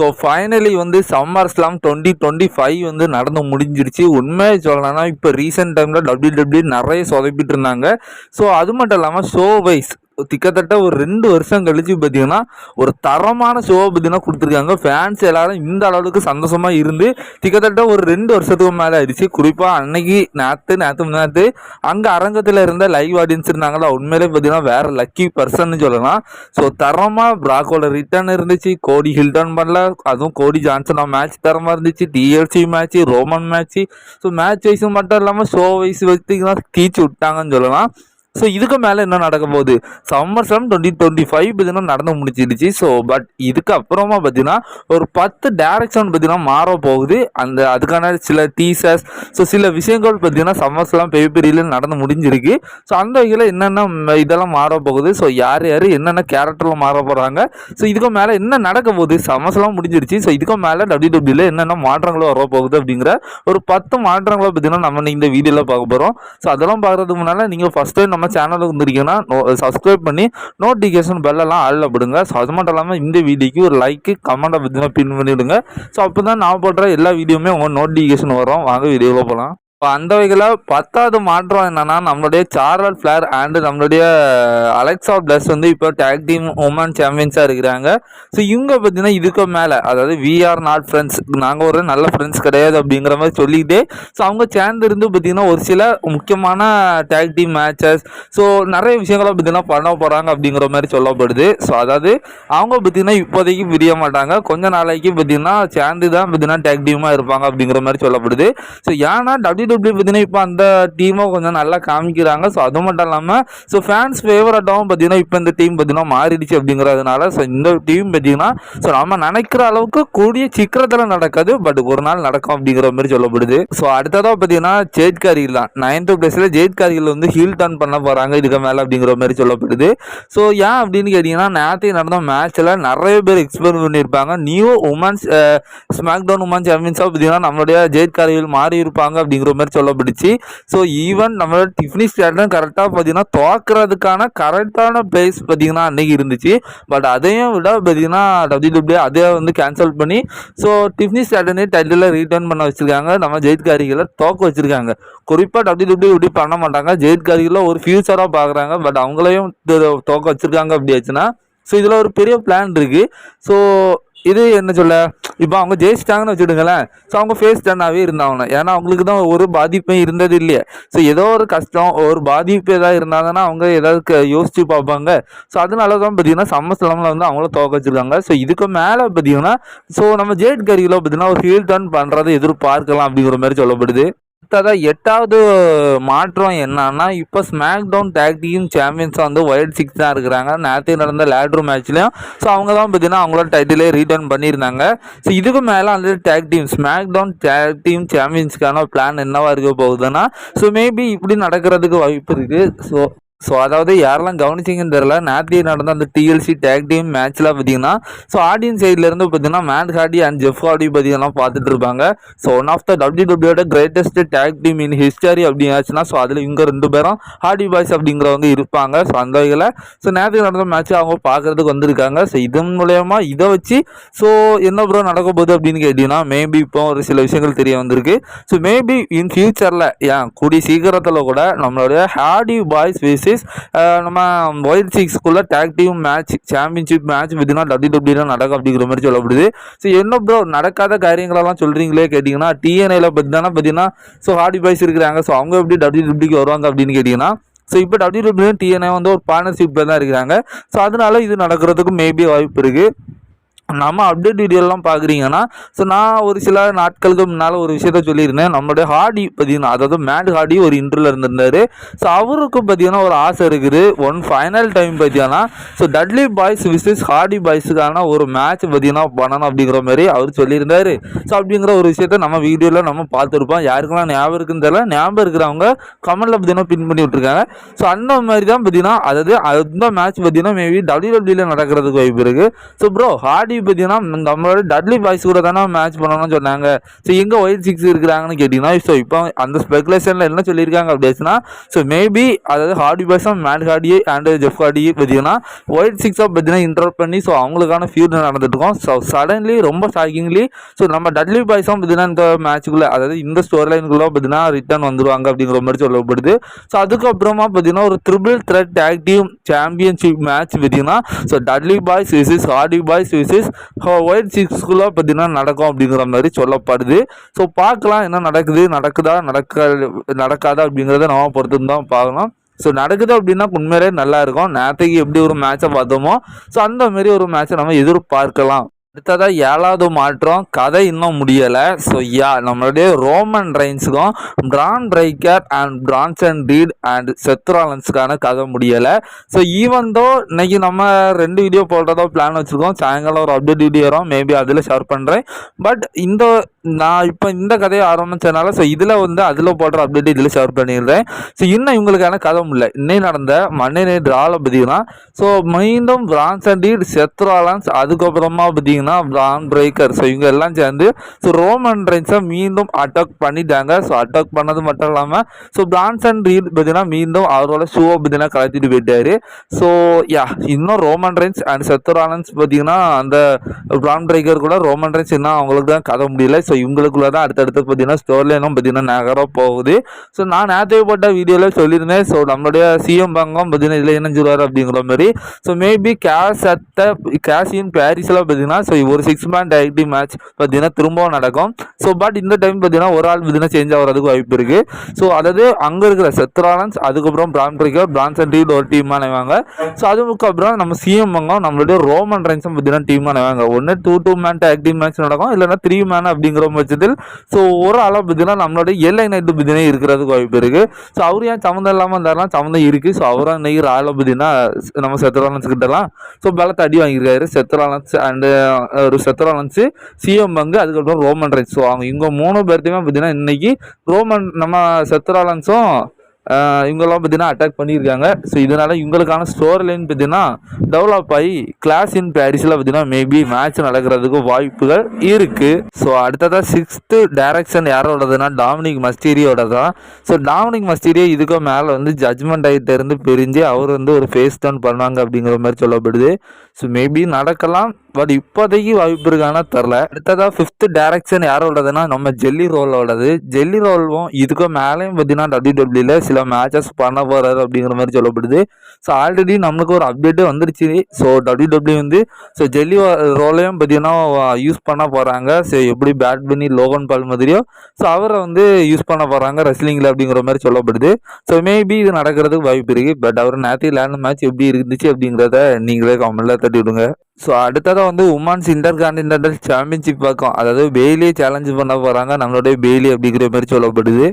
So finally வந்து SummerSlam twenty twenty five வந்து நடந்து முடிஞ்சிருச்சு. உண்மையை சொல்லணும்னா இப்போ ரீசெண்ட் டைமில் டபிள்யூ டபிள்யூ நிறைய சொதப்பிட்டு இருந்தாங்க. ஸோ அது மட்டும் இல்லாமல் ஷோ வைஸ் கிட்டத்தட்ட ஒரு ரெண்டு வருஷம் கழிச்சு பார்த்தீங்கன்னா ஒரு தரமான ஷோவை பார்த்தீங்கன்னா கொடுத்துருக்காங்க. ஃபேன்ஸ் எல்லாரும் இந்த அளவுக்கு சந்தோஷமாக இருந்து கிட்டத்தட்ட ஒரு ரெண்டு வருஷத்துக்கு மேலே ஆயிடுச்சு. குறிப்பாக அன்னைக்கு நேற்று நேற்று முன்னாத்து அங்கே அரங்கத்தில் இருந்த லைவ் ஆடியன்ஸ் இருந்தாங்களா? உண்மையிலே பார்த்தீங்கன்னா வேற லக்கி பர்சன் சொல்லலாம். ஸோ தரமாக பிராக்கோட ரிட்டர்ன் இருந்துச்சு. கோடி ஹில்டன் பண்ணல. அதுவும் கோடி ஜான்சனா மேட்ச் தரமாக இருந்துச்சு. TLC match Roman match so match wise மட்டும் இல்லாமல் ஷோ வைஸ் வச்சுங்கன்னா தீச்சு விட்டாங்கன்னு சொல்லலாம். ஸோ இதுக்கு மேலே என்ன நடக்க போகுது? SummerSlam twenty twenty five பார்த்தீங்கன்னா நடந்து முடிச்சிடுச்சு ஸோ பட் இதுக்கு அப்புறமா பார்த்தீங்கன்னா ஒரு பத்து டேரக்ஷன் பார்த்தீங்கன்னா மாற போகுது. அந்த அதுக்கான சில டீசர்ஸ் ஸோ சில விஷயங்கள் பார்த்தீங்கன்னா சம்மர் ஸ்லாம் பெய்பெரியில் நடந்து முடிஞ்சிருக்கு. ஸோ அந்த வகையில் என்னென்ன இதெல்லாம் மாற போகுது? ஸோ யார் யார் என்னென்ன கேரக்டரில் மாற போகிறாங்க ஸோ இதுக்கு மேலே என்ன நடக்க போகுது? சம்மர் ஸ்லாம் முடிஞ்சிருச்சு ஸோ இதுக்கு மேலே டபிள்யூ டபிள்யூல என்னென்ன மாற்றங்களும் வர போகுது அப்படிங்கிற ஒரு பத்து மாற்றங்களை பார்த்தீங்கன்னா நம்ம இந்த வீடியோவில் பார்க்க போகிறோம் ஸோ அதெல்லாம் பார்க்குறதுக்கு முன்னால் நீங்கள் ஃபஸ்ட் டைம் நம்ம சேனலுக்கு வந்திருக்கீங்கன்னா சப்ஸ்கிரைப் பண்ணி நோட்டிஃபிகேஷன் பெல்லெல்லாம் ஆளில் விடுங்க. ஸோ அது மட்டும் இல்லாமல் இந்த வீடியோக்கு ஒரு லைக்கு கமெண்ட்டை பார்த்தீங்கன்னா பின் பண்ணிவிடுங்க ஸோ அப்போ தான் நான் போடுற எல்லா வீடியோவுமே உங்கள் நோட்டிஃபிகேஷன் வரும். வாங்க வீடியோவில் போகலாம் இப்போ அந்த வகையில் பத்தாவது மாற்றம் என்னன்னா நம்மளுடைய சார்லட் ஃபிளேர் அண்ட் நம்மளுடைய அலெக்ஸா பிளஸ் வந்து இப்போ டேக் டீம் உமன் சாம்பியன்ஸாக இருக்கிறாங்க. ஸோ இவங்க பார்த்தீங்கன்னா இதுக்கு மேலே அதாவது வி ஆர் நாட் ஃப்ரெண்ட்ஸ் நாங்கள் ஒரு நல்ல ஃப்ரெண்ட்ஸ் கிடையாது அப்படிங்கிற மாதிரி சொல்லிக்கிட்டே ஸோ அவங்க சேர்ந்து இருந்து பார்த்தீங்கன்னா ஒரு சில முக்கியமான டேக் டீம் மேட்சஸ் ஸோ நிறைய விஷயங்களை பார்த்தீங்கன்னா பண்ண போகிறாங்க அப்படிங்கிற மாதிரி சொல்லப்படுது. ஸோ அதாவது அவங்க பார்த்தீங்கன்னா இப்போதைக்கு பிரிய மாட்டாங்க. கொஞ்ச நாளைக்கு பார்த்தீங்கன்னா சேர்ந்து தான் பார்த்தீங்கன்னா டேக் டீமாக இருப்பாங்க அப்படிங்கிற மாதிரி சொல்லப்படுது. ஸோ ஏன்னா டபிள்யூ டபிள்யூ பார்த்தீங்கன்னா இப்போ அந்த டீமும் கொஞ்சம் நல்லா காமிக்கிறாங்க. ஸோ அது மட்டும் இல்லாமல் ஸோ ஃபேன்ஸ் ஃபேவரட்டாகவும் பார்த்தீங்கன்னா இப்போ இந்த டீம் பார்த்தீங்கன்னா மாறிடுச்சு அப்படிங்கிறதுனால ஸோ இந்த டீம் பார்த்தீங்கன்னா ஸோ நம்ம நினைக்கிற அளவுக்கு கூடிய சீக்கிரத்தில் நடக்காது பட் ஒரு நாள் நடக்கும் அப்படிங்கிற மாதிரி சொல்லப்படுது. ஸோ அடுத்ததாக பார்த்தீங்கன்னா ஜெயிட் காரிகள் தான். நைன்த்து பிளேஸில் ஜெயிட் காரிகள் வந்து ஹீல் டர்ன் பண்ண போகிறாங்க இதுக்கு மேலே அப்படிங்கிற மாதிரி சொல்லப்படுது. ஸோ ஏன் அப்படின்னு கேட்டிங்கன்னா நேற்று நடந்த மேட்ச்சில் நிறைய பேர் எக்ஸ்பிளைன் பண்ணியிருப்பாங்க. New women's smack down women சாம்பியன்ஸாக பார்த்தீங்கன்னா நம்மளுடைய ஜெயிட் காரிகள் மாறி இருப்பாங்க அப்படிங்கிற மாதிரி சொல்லப்படுச்சு ஸோ ஈவன் நம்ம டிஃப்னி ஸ்டேட்டும் கரெக்டாக பார்த்தீங்கன்னா தோக்குறதுக்கான கரெக்டான பிளேஸ் பார்த்தீங்கன்னா அன்னைக்கு இருந்துச்சு. பட் அதையும் விட பார்த்தீங்கன்னா டபிள்யூ டபிள்யூ அதே வந்து கேன்சல் பண்ணி ஸோ டிஃப்னி ஸ்டேட்டனே டைட்டில் ரீட்டர்ன் பண்ண வச்சுருக்காங்க. நம்ம ஜெயித்காரிகளை தோக்க வச்சிருக்காங்க. குறிப்பாக டபிள்யூ டபிள்யூ இப்படி பண்ண மாட்டாங்க. ஜெயித்காரிகளை ஒரு ஃபியூச்சராக பார்க்குறாங்க. பட் அவங்களையும் தோக்க வச்சுருக்காங்க அப்படி ஆச்சுன்னா ஸோ இதில் ஒரு பெரிய பிளான் இருக்குது ஸோ இது என்ன சொல்ல? இப்போ அவங்க ஜெயிச்சிட்டாங்கன்னு வச்சுடுங்களேன் ஸோ அவங்க ஃபேஸ் டன்னாகவே இருந்தாங்க ஏன்னா அவங்களுக்கு தான் ஒரு பாதிப்பும் இருந்தது இல்லையே. ஸோ ஏதோ ஒரு கஷ்டம் ஒரு பாதிப்பு ஏதாவது இருந்தாங்கன்னா அவங்க ஏதாவது யோசித்து யோசிச்சு பார்ப்பாங்க. ஸோ அதனால தான் பார்த்தீங்கன்னா சம்மஸ்லாமில் வந்து அவங்கள தோக்க வச்சிருக்காங்க. ஸோ இதுக்கு மேலே பார்த்தீங்கன்னா ஸோ நம்ம ஜேட் கரியில் பார்த்தீங்கன்னா ஒரு ஹீல் டர்ன் பண்ணுறதை எதிர்பார்க்கலாம் அப்படிங்கிற மாதிரி சொல்லப்படுது. அடுத்ததாக எட்டாவது மாற்றம் என்னன்னா இப்போ ஸ்மாக் டவுன் டேக் டீம் சாம்பியன்ஸாக வந்து ஒயிட் சிக்ஸ் தான் இருக்கிறாங்க. நேற்று நடந்த லேட்ரு மேட்ச்லையும் ஸோ அவங்க தான் பார்த்தீங்கன்னா அவங்களோட டைட்டிலே ரீட்டர்ன் பண்ணியிருந்தாங்க. ஸோ இதுக்கு மேலே அந்த tag team SmackDown tag team சாம்பியன்ஸ்க்கான plan என்னவா இருக்க போகுதுன்னா ஸோ மேபி இப்படி நடக்கிறதுக்கு வாய்ப்பு இருக்குது ஸோ ஸோ அதாவது யாரெல்லாம் கவனிச்சிங்கன்னு தெரில நேற்று நடந்த அந்த டிஎல்சி டேக் டீம் மேட்ச்லாம் பார்த்தீங்கன்னா ஸோ ஆடியன்ஸ் சைட்லேருந்து பார்த்தீங்கன்னா Matt Hardy and Jeff Hardy பார்த்தீங்கன்னா பார்த்துட்டு இருப்பாங்க. So one of the W டபிள்யூட greatest tag team in history அப்படின்னாச்சுன்னா so அதில் இவங்க ரெண்டு பேரும் ஹார்டி பாய்ஸ் அப்படிங்கிறவங்க இருப்பாங்க. ஸோ அந்த வகையில் ஸோ நேற்று நடந்த மேட்ச் அவங்க பார்க்குறதுக்கு வந்திருக்காங்க. ஸோ இதன் மூலயமா இதை வச்சு ஸோ என்ன ப்ரோ நடக்க போகுது அப்படின்னு கேட்டிங்கன்னா மேபி இப்போ ஒரு சில விஷயங்கள் தெரிய வந்திருக்கு. ஸோ மேபி இன் ஃபியூச்சரில் ஏன் கூடிய சீக்கிரத்தில் கூட நம்மளுடைய ஹார்டி பாய்ஸ் மேட்சஸ் நம்ம Wyatt சிக்ஸ்க்குள்ளே tag team match championship match பார்த்தீங்கன்னா டபிள்யூ டபிள்யூ நடக்கும் அப்படிங்கிற மாதிரி சொல்லப்படுது. ஸோ என்ன ப்ரோ நடக்காத காரியங்களெல்லாம் சொல்கிறீங்களே கேட்டிங்கன்னா டிஎன்ஐயில் பற்றி தானே பார்த்தீங்கன்னா ஸோ ஹார்டி பாய்ஸ் இருக்கிறாங்க. ஸோ அவங்க எப்படி டபிள்யூ டபிள்யூக்கு வருவாங்க அப்படின்னு கேட்டிங்கன்னா ஸோ இப்போ டபிள்யூ டபிள்யூ டிஎன்ஏ வந்து ஒரு பார்ட்னர்ஷிப்பில் தான் இருக்கிறாங்க. ஸோ அதனால இது நடக்கிறதுக்கு மேபி வாய்ப்பு இருக்குது நம்ம அப்டேட் வீடியோலாம் பார்க்குறீங்கன்னா ஸோ நான் ஒரு சில நாட்களுக்கு முன்னால் ஒரு விஷயத்த சொல்லியிருந்தேன். நம்மளுடைய ஹார்டி பார்த்தீங்கன்னா அதாவது மேட் ஹார்டி ஒரு இன்டர்வியூவில் இருந்திருந்தார். ஸோ அவருக்கும் பார்த்தீங்கன்னா ஒரு ஆசை இருக்குது. ஒன் ஃபைனல் டைம் பார்த்தீங்கன்னா so Dudley Boys versus Hardy பாய்ஸுக்கான ஒரு மேட்ச் பார்த்தீங்கன்னா பண்ணணும் அப்படிங்கிற மாதிரி அவர் சொல்லியிருந்தார். ஸோ அப்படிங்கிற ஒரு விஷயத்த நம்ம வீடியோவில் நம்ம பார்த்துருப்போம். யாருக்கெல்லாம் ஞாபகம் இருக்குன்னு தெரியல. ஞாபகம் இருக்கிறவங்க கமெண்டில் பார்த்தீங்கன்னா பின் பண்ணி விட்ருக்காங்க ஸோ அந்த மாதிரி தான் பார்த்தீங்கன்னா அதாவது அந்த மேட்ச் பார்த்தீங்கன்னா மேபி டபிள்யூடபிள்யூவில் நடக்கிறதுக்கு வாய்ப்பு இருக்குது ஸோ ப்ரோ ஹார்டி பார்த்தீங்கன்னா நம்மளோட டட்லி பாய்ஸ் கூட தானே மேட்ச் பண்ணணும்னு சொன்னாங்க. ஸோ எங்கே ஒயிட் சிக்ஸ் இருக்கிறாங்கன்னு கேட்டிங்கன்னா ஸோ இப்போ அந்த ஸ்பெகுலேஷனில் என்ன சொல்லியிருக்காங்க அப்படின்னா ஸோ மேபி அதாவது Hardy பாய்ஸும் Matt Hardy and Jeff Hardy பார்த்தீங்கன்னா ஒயிட் சிக்ஸாக பார்த்தீங்கன்னா இன்டர் பண்ணி ஸோ அவங்களுக்கான ஃபியூட் நடந்துட்டு ஸோ சடன்லி ரொம்ப ஷாக்கிங்லி ஸோ நம்ம டட்லி பாய்ஸும் பார்த்தீங்கன்னா இந்த மேட்ச்சுக்குள்ளே அதாவது இந்த ஸ்டோரி லைனுக்குள்ளே பார்த்தீங்கன்னா ரிட்டர்ன் வந்துருவாங்க அப்படிங்கிற மாதிரி சொல்லப்படுது. ஸோ அதுக்கப்புறமா பார்த்தீங்கன்னா ஒரு triple threat tag team championship match பார்த்தீங்கன்னா so Dudley Boys versus Hardy Boys versus Wyatt சிக்ஸ்குள்ளே பார்த்தீங்கன்னா நடக்கும் அப்படிங்கிற மாதிரி சொல்லப்படுது. ஸோ பார்க்கலாம் என்ன நடக்குது நடக்குதா நடக்க நடக்காதா அப்படிங்கிறத நம்ம பொறுத்து தான் பார்க்கலாம் ஸோ நடக்குது அப்படின்னா உண்மையிலே நல்லா இருக்கும். நேற்றுக்கு எப்படி ஒரு மேட்ச்சை பார்த்தோமோ ஸோ அந்த மாதிரி ஒரு மேட்சை நம்ம எதிர்பார்க்கலாம். அடுத்ததாக ஏழாவது மாற்றம் கதை இன்னும் முடியலை. ஸோ யா நம்மளுடைய Roman ரைன்ஸுக்கும் Bron Breakker and Bronson Reed and செத்ராலன்ஸுக்கான கதை முடியலை. ஸோ ஈவன் தோ இன்னைக்கு நம்ம ரெண்டு வீடியோ போடுறதோ பிளான் வச்சுருக்கோம் சாயங்காலம் ஒரு அப்டேட் வீடியோ வரும் மேபி அதில் ஷேர் பண்ணுறேன் பட் இந்த நான் இப்போ இந்த கதையை ஆரம்பித்ததுனால ஸோ இதில் வந்து அதில் போடுற அப்டேட் இதில் ஷேர் பண்ணிடுறேன். ஸோ இன்னும் இவங்களுக்கான கதை இல்லை இன்னும் நடந்த மண்ணை ட்ராவில் பார்த்தீங்கன்னா ஸோ மீண்டும் பிரான்சன் ரீட் செத்ராலன்ஸ் அதுக்கப்புறமா பார்த்தீங்கன்னா பிரான் பிரேக்கர் ஸோ இவங்க எல்லாம் சேர்ந்து ஸோ ரோமன் ரைன்ஸை மீண்டும் அட்டாக் பண்ணிட்டாங்க. ஸோ அட்டாக் பண்ணது மட்டும் இல்லாமல் ஸோ பிரான்சன் ரீட் பார்த்தீங்கன்னா மீண்டும் அவரோட ஷூவை பார்த்தீங்கன்னா கலத்திட்டு போயிட்டாரு. ஸோ யா இன்னும் ரோமன் ரைன்ஸ் அண்ட் செத்ராலன்ஸ் பார்த்தீங்கன்னா அந்த பிரான் பிரேக்கர் கூட ரோமன் ரைன்ஸ் இன்னும் அவங்களுக்கு தான் கதை முடியல. ஸோ இவங்களுக்குள்ள தான் அடுத்தடுத்து பார்த்தீங்கன்னா ஸ்டோர்லைனும் பார்த்தீங்கன்னா நகர போகுது. ஸோ நான் நேற்று வீடியோவில் சொல்லியிருந்தேன். ஸோ நம்மளுடைய சிஎம் பங்கம் பார்த்தீங்கன்னா இதில் இணைஞ்சிருவார் அப்படிங்கிற மாதிரி. ஸோ மேபி கேஷ் அத்த கேஷ் இன் பாரிஸில் பார்த்தீங்கன்னா ஸோ ஒரு சிக்ஸ் மேன் டைரக்டிவ் மேட்ச் பார்த்தீங்கன்னா திரும்பவும் நடக்கும். ஸோ பட் இந்த டைம் பார்த்தீங்கன்னா ஒரு ஆள் பார்த்தீங்கன்னா சேஞ்ச் ஆகிறதுக்கு வாய்ப்பு இருக்குது ஸோ அதாவது அங்கே இருக்கிற செத்ராலன்ஸ் அதுக்கப்புறம் பிரான் பிரிக்கர் பிரான்சன் டீல் ஒரு டீம் அணைவாங்க ஸோ அதுக்கப்புறம் நம்ம சிஎம் வங்கம் நம்மளுடைய ரோமன் ரைன்ஸும் பார்த்தீங்கன்னா டீம் அணைவாங்க ஒன்று two two man active match நடக்கும். இல்லைன்னா த்ரீ மேன் அப்படிங்கிற பட்சத்தில் ஸோ ஒரு ஆளாக பார்த்தீங்கன்னா நம்மளுடைய எல்லை நைட்டு பார்த்தீங்கன்னா இருக்கிறதுக்கு வாய்ப்பு இருக்குது ஸோ அவர் ஏன் சம்மந்தம் இல்லாமல் இருந்தாலும் சம்மந்தம் இருக்குது ஸோ அவராக இன்னைக்கு ஆளை பார்த்தீங்கன்னா நம்ம செத்ராலன்ஸ் கிட்டலாம். ஸோ பலத்தை அடி வாங்கியிருக்காரு. செத்ராலன்ஸ் அண்டு ஒரு செத்ராலன்ஸு சிஎம் பங்கு அதுக்கப்புறம் ரோமன் ரைன்ஸ் ஸோ அவங்க இவங்க மூணு பேர்த்தையுமே பார்த்தீங்கன்னா இன்னைக்கு ரோமன் நம்ம செத்ராலன்ஸும் இவங்கெல்லாம் பார்த்தீங்கன்னா அட்டாக் பண்ணியிருக்காங்க. ஸோ இதனால் இவங்களுக்கான ஸ்டோரி லைன் பார்த்தீங்கன்னா டெவலப் ஆகி கிளாஸ் இன் பாரிஸில் பார்த்தீங்கன்னா மேபி மேட்ச் நடக்கிறதுக்கு வாய்ப்புகள் இருக்குது ஸோ அடுத்ததாக சிக்ஸ்த்து டைரக்ஷன் யாரோடதுன்னா டாமினிக் மஸ்டீரியோட தான் ஸோ டாமினிக் மஸ்டீரியோ இதுக்கு மேலே வந்து ஜட்ஜ்மெண்ட் ஆகிட்ட இருந்து பிரிஞ்சு அவர் வந்து ஒரு ஃபேஸ் டவுன் பண்ணுவாங்க அப்படிங்கிற மாதிரி சொல்லப்படுது. ஸோ மேபி நடக்கலாம். பட் இப்போதைக்கு வாய்ப்பு இருக்கானா தெரில. அடுத்ததாக ஃபிஃப்த்து டைரக்ஷன் யாரோடதுன்னா நம்ம ஜெல்லி ரோலோடது ஜெல்லி ரோல்வும் இதுக்கு மேலேயும் பார்த்தீங்கன்னா டபிள்யூ சில மேட்சஸ் பண்ண போகிறாரு அப்படிங்கிற மாதிரி சொல்லப்படுது. ஸோ ஆல்ரெடி நம்மளுக்கு ஒரு அப்டேட்டு வந்துருச்சு. ஸோ டபிள்யூ வந்து ஸோ ஜெல்லி ரோலையும் பார்த்தீங்கன்னா யூஸ் பண்ண போகிறாங்க ஸோ எப்படி பேட் பண்ணி லோகன் பால் மாதிரியோ ஸோ அவரை வந்து யூஸ் பண்ண போகிறாங்க ரெஸ்லிங்கில் அப்படிங்கிற மாதிரி சொல்லப்படுது. ஸோ மேபி இது நடக்கிறதுக்கு வாய்ப்பு இருக்குது பட் அவர் நேற்று லேண்ட் மேட்ச் எப்படி இருந்துச்சு அப்படிங்கிறத நீங்களே கமெண்ட்டில் தட்டி விடுங்க ஸோ அடுத்ததாக வந்து உமன்ஸ் இன்டர் கான்டினென்டல் சாம்பியன்ஷிப் பக்கம் அதாவது பெய்லியை சேலஞ்ச் பண்ண போகிறாங்க நம்மளுடைய பெய்லி அப்படிங்கிற மாதிரி சொல்லப்படுது.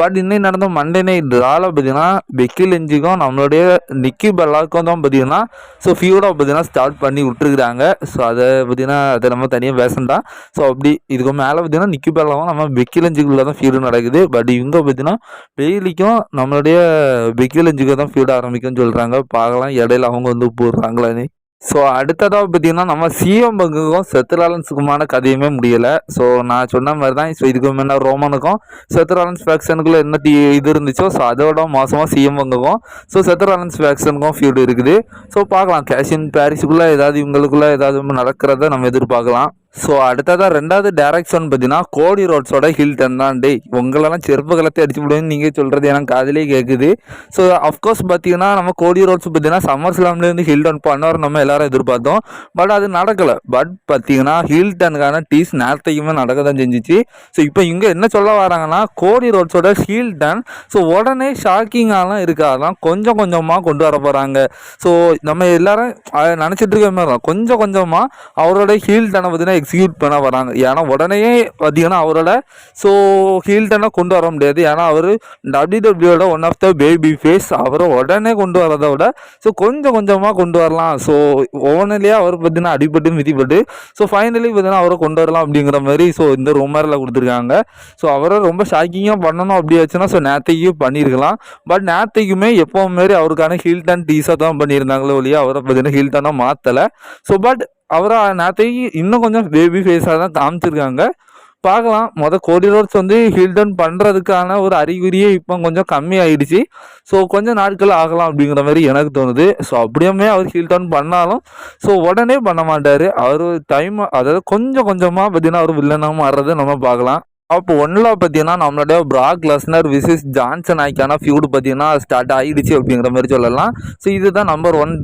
பட் இன்னும் நடந்த மண்டே நைட் ட்ராவில் பார்த்தீங்கன்னா பெக்கி லெஞ்சுக்கும் நம்மளுடைய நிக்கி பெல்லாக்கும் தான் பார்த்தீங்கன்னா ஸோ ஃபியூடாக பார்த்தீங்கன்னா ஸ்டார்ட் பண்ணி விட்டுருக்குறாங்க. ஸோ அதை பார்த்தீங்கன்னா அதை நம்ம தனியாக பேசண்டாம் ஸோ அப்படி இதுக்கு மேலே பார்த்தீங்கன்னா நிக்கி பெல்லாவும் நம்ம பெக்கி லெஞ்சுக்குள்ளே தான் ஃபியூடு நடக்குது. பட் இவங்க பார்த்தீங்கன்னா பெய்லிக்கும் நம்மளுடைய பெக்கி லெஞ்சுக்கும் தான் ஃபீட் ஆரம்பிக்கும்னு சொல்கிறாங்க பார்க்கலாம் இடையில அவங்க வந்து போடுறாங்களான்னு ஸோ அடுத்ததாக பார்த்தீங்கன்னா நம்ம சிஎம் பங்குக்கும் செத்துலாலன்ஸுக்குமான கதையுமே முடியலை. ஸோ நான் சொன்ன மாதிரி தான் ஸோ இதுக்கு முன்ன ரோமனுக்கும் செத்துலாலன்ஸ் ஃபேக்ஷனுக்குள்ள என்ன டி இது இருந்துச்சோ ஸோ அதோட மோசமாக சிஎம் பங்குக்கும் ஸோ செத்துலாலன்ஸ் ஃபேக்ஷனுக்கும் ஃபியூடு இருக்குது. ஸோ பார்க்கலாம். கேஷின் பாரிஸுக்குள்ளே ஏதாவது இவங்களுக்குள்ளே ஏதாவது நடக்கிறத நம்ம எதிர்பார்க்கலாம். ஸோ அடுத்ததாக ரெண்டாவது டேரக்ஷன் பார்த்தீங்கன்னா கோடி ரோட்ஸோட ஹில் டன் தான். டேய் உங்களெல்லாம் செருப்பு கலத்தை அடிச்சு விடுவேன்னு நீங்கள் சொல்கிறது எனக்கு காதிலே கேட்குது ஸோ அஃப்கோர்ஸ் பார்த்தீங்கன்னா நம்ம கோடி ரோட்ஸ் பார்த்தீங்கன்னா சம்மர் ஸ்லாம்லேருந்து ஹில்டன் பண்ணுவார் நம்ம எல்லாரும் எதிர்பார்த்தோம். பட் அது நடக்கலை. பட் பார்த்தீங்கன்னா ஹில்டனுக்கான டீஸ் நேரத்தையுமே நடக்க தான் செஞ்சிச்சு. ஸோ இப்போ இங்கே என்ன சொல்ல வராங்கன்னா கோடி ரோட்ஸோட ஹில் டன் ஸோ உடனே ஷாக்கிங்காலாம் இருக்காதான் கொஞ்சம் கொஞ்சமாக கொண்டு வர போகிறாங்க ஸோ நம்ம எல்லாரும் நினச்சிட்டு இருக்க மாதிரி தான். கொஞ்சம் கொஞ்சமாக அவரோட ஹீல்டனை பார்த்தீங்கன்னா எக்ஸிக்யூட் பண்ண வராங்க. ஏன்னா உடனே பார்த்தீங்கன்னா அவரோட ஸோ ஹீல்டனை கொண்டு வர முடியாது. ஏன்னா அவர் டபிள்யூடபிள்யூட one of the baby face அவரை உடனே கொண்டு வரதை விட ஸோ கொஞ்சம் கொஞ்சமாக கொண்டு வரலாம். ஸோ ஓனர்லேயே அவர் பார்த்தீங்கன்னா அடிபட்டு மிதிப்பட்டு ஸோ ஃபைனலி பார்த்தீங்கன்னா அவரை கொண்டு வரலாம் அப்படிங்கிற மாதிரி ஸோ இந்த ரூமரில் கொடுத்துருக்காங்க. ஸோ அவரை ரொம்ப ஷாக்கிங்காக பண்ணணும் அப்படி ஆச்சுன்னா ஸோ நேத்தைக்கும் பண்ணியிருக்கலாம் பட் நேத்தைக்குமே எப்போ மாரி அவருக்கான ஹீல்டன் டீஸாக தான் பண்ணியிருந்தாங்களோ இல்லையா அவரை பார்த்தீங்கன்னா ஹீல்டனாக மாற்றலை ஸோ பட் அவரை நேற்றைக்கு இன்னும் கொஞ்சம் பேபி ஃபேஸாக தான் காமிச்சிருக்காங்க. பார்க்கலாம். மொதல் கோடி ரோட்ஸ் வந்து ஹில்டன் பண்ணுறதுக்கான ஒரு அறிகுறியே இப்போ கொஞ்சம் கம்மி ஸோ கொஞ்சம் நாட்கள் ஆகலாம் அப்படிங்கிற மாதிரி எனக்கு தோணுது. ஸோ அப்படியுமே அவர் ஹில்டன் பண்ணாலும் ஸோ உடனே பண்ண மாட்டார். அவர் டைம் அதாவது கொஞ்சம் கொஞ்சமாக பார்த்தீங்கன்னா அவர் வில்லனாக மாறுறதை நம்ம பார்க்கலாம். அப்போ ஒன்ல பார்த்தீங்கன்னா நம்மளுடைய பிராக் லெஸ்னர் விசிஸ் ஜான்சன் ஆய்க்கான ஃபியூடு பார்த்தீங்கன்னா ஸ்டார்ட் ஆகிடுச்சு அப்படிங்கிற மாதிரி சொல்லலாம். ஸோ இதுதான் number one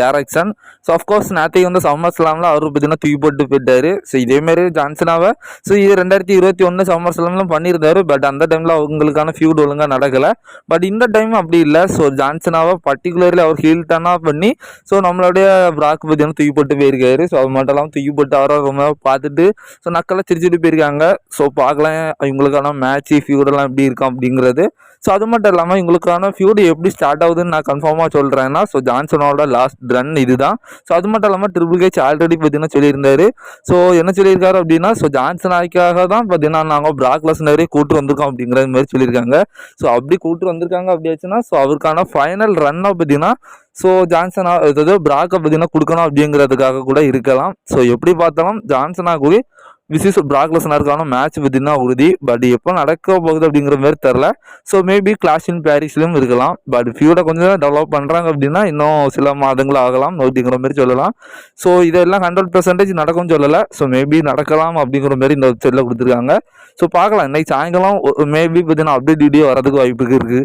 direction so of course நேற்றைக்கு வந்து சம்மர் ஸ்லாமில் அவர் பார்த்தீங்கன்னா தூக்கி போட்டு போயிட்டாரு. ஸோ இதேமாரி ஜான்சனாவை. ஸோ இது ரெண்டாயிரத்தி இருபத்தி ஒன்று சம்மர் ஸ்லாம்லாம் பண்ணியிருந்தாரு. பட் அந்த டைமில் அவங்களுக்கான ஃபியூட் ஒழுங்காக நடக்கலை. பட் இந்த டைம் அப்படி இல்லை. ஸோ ஜான்சனாவை பர்டிகுலர்லி அவர் ஹீல் ஹீல்டனாக பண்ணி ஸோ நம்மளுடைய பிராக் பார்த்தீங்கன்னா தூக்கி போட்டு போயிருக்காரு. ஸோ அது மட்டும் இல்லாமல் தூக்கி போட்டு அவரை ரொம்ப பார்த்துட்டு ஸோ நக்கெல்லாம் சிரிச்சுட்டு போயிருக்காங்க. ஸோ பார்க்க பார்க்கலாம் இவங்களுக்கான மேட்ச்சு ஃபியூடெல்லாம் எப்படி இருக்கும் அப்படிங்கிறது. ஸோ அது மட்டும் இல்லாமல் இவங்களுக்கான ஃபியூடு எப்படி ஸ்டார்ட் ஆகுதுன்னு நான் கன்ஃபார்மாக சொல்கிறேன்னா ஸோ ஜான்சனோட லாஸ்ட் ரன் இதுதான். ஸோ அது மட்டும் இல்லாமல் ட்ரிபிள் கேச் ஆல்ரெடி பார்த்தீங்கன்னா சொல்லியிருந்தாரு. ஸோ என்ன சொல்லியிருக்காரு அப்படின்னா ஸோ ஜான்சன் ஆய்க்காக தான் பார்த்தீங்கன்னா நாங்கள் பிராக் லெஸ்னரே கூட்டு வந்திருக்கோம் அப்படிங்கிற மாதிரி சொல்லியிருக்காங்க. ஸோ அப்படி கூட்டு வந்திருக்காங்க அப்படியாச்சுன்னா ஸோ அவருக்கான ஃபைனல் ரன்னை பார்த்தீங்கன்னா ஸோ ஜான்சனா அதாவது பிராக்கை பார்த்தீங்கன்னா கொடுக்கணும் அப்படிங்கிறதுக்காக கூட இருக்கலாம். ஸோ எப்படி பார்த்தாலும் ஜான்சனா கூட விசிஸ் பிராக்லசனருக்கான மேட்ச் பார்த்தீங்கன்னா உறுதி பட் எப்போ நடக்க போகுது அப்படிங்கிற மாதிரி தெரில ஸோ மேபி கிளாஷ் இன் பாரிஸ்லையும் இருக்கலாம். பட் ஃபியூடை கொஞ்சம் டெவலப் பண்ணுறாங்க அப்படின்னா இன்னும் சில மாதங்கள் ஆகலாம். அப்படிங்கிற மாதிரி சொல்லலாம். ஸோ இதெல்லாம் ஹண்ட்ரட் பர்சன்டேஜ் நடக்கும்னு சொல்லலை. ஸோ மேபி நடக்கலாம் அப்படிங்கிற மாதிரி இந்த வெப்சைட்டில் கொடுத்துருக்காங்க. ஸோ பார்க்கலாம். இன்னைக்கு சாயங்காலம் மேபி பார்த்தீங்கன்னா அப்டேட் வீடியோ வரதுக்கு வாய்ப்பு இருக்குது